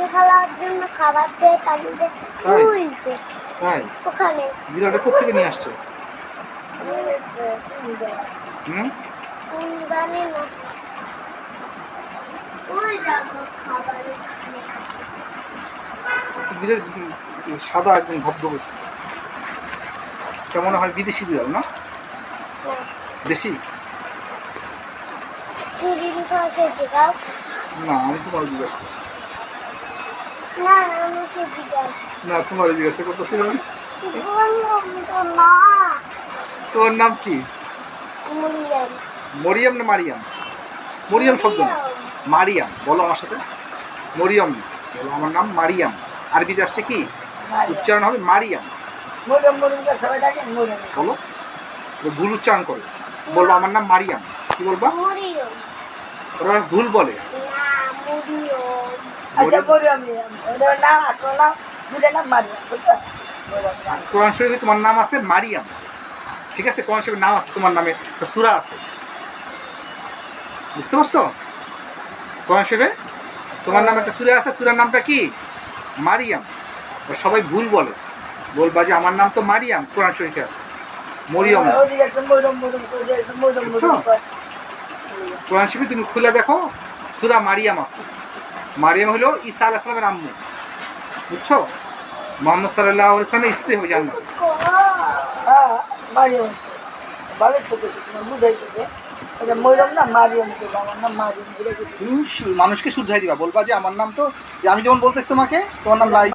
মুরগি খাওয়ার জন্য খাবার দেয় পানি দেয় তাই? ওই যে তাই? ওখানে। বিড়ালটা নিয়ে আসছে? হুম? উম, জানি না। ওই যাব খাবার। ওখানে। সাদা একদম ধবধবে। কেমন হয় বিদেশি বিড়াল না? দেশি? না আমি তো করি। না তোমার জিজ্ঞাসা করতেছি আমি তোমার নাম কি? মরিয়াম। না মারিয়াম? মরিয়াম শব্দ না। মারিয়াম। বলো আমার সাথে। মরিয়ম বলো আমার নাম মারিয়াম। আরবিতে আসছে কি? উচ্চারণ হবে মারিয়াম। বলো। ভুল উচ্চারণ করে। বলব আমার নাম মারিয়াম। কি বলবা? ওরা ভুল বলে। আচ্ছা মরম ওদের নাম আপনার নাম দুটোর নাম মারিয়া বুঝছ কোরআন শরীফে তোমার নাম আছে মারিয়াম। ঠিক আছে কোরআন শরীফের নাম আছে তোমার নামে সূরা আছে। বুঝতে পারছ? কোরআন শরীফে তোমার নামে একটা সূরা আছে সূরার নামটা কি? মারিয়াম। সবাই ভুল বলে। বলবা যে আমার নাম তো মারিয়াম কোরআন শরীফে আছে। মরিয়ম। কোরআন শরীফে তুমি খুলে দেখো সুরা মারিয়াম আছে। মারিয়াম হলো ঈসা আল সালামের আম্মু। বুঝছ? মোহাম্মদ সাল্লাহ ইসলামের স্ত্রী হয়ে যান। হ্যাঁ মানুষকে শুদ্ধাই দিবা। বলবা যে আমার নাম তো যে আমি যেমন বলতেছি তোমাকে তোমার নাম লাই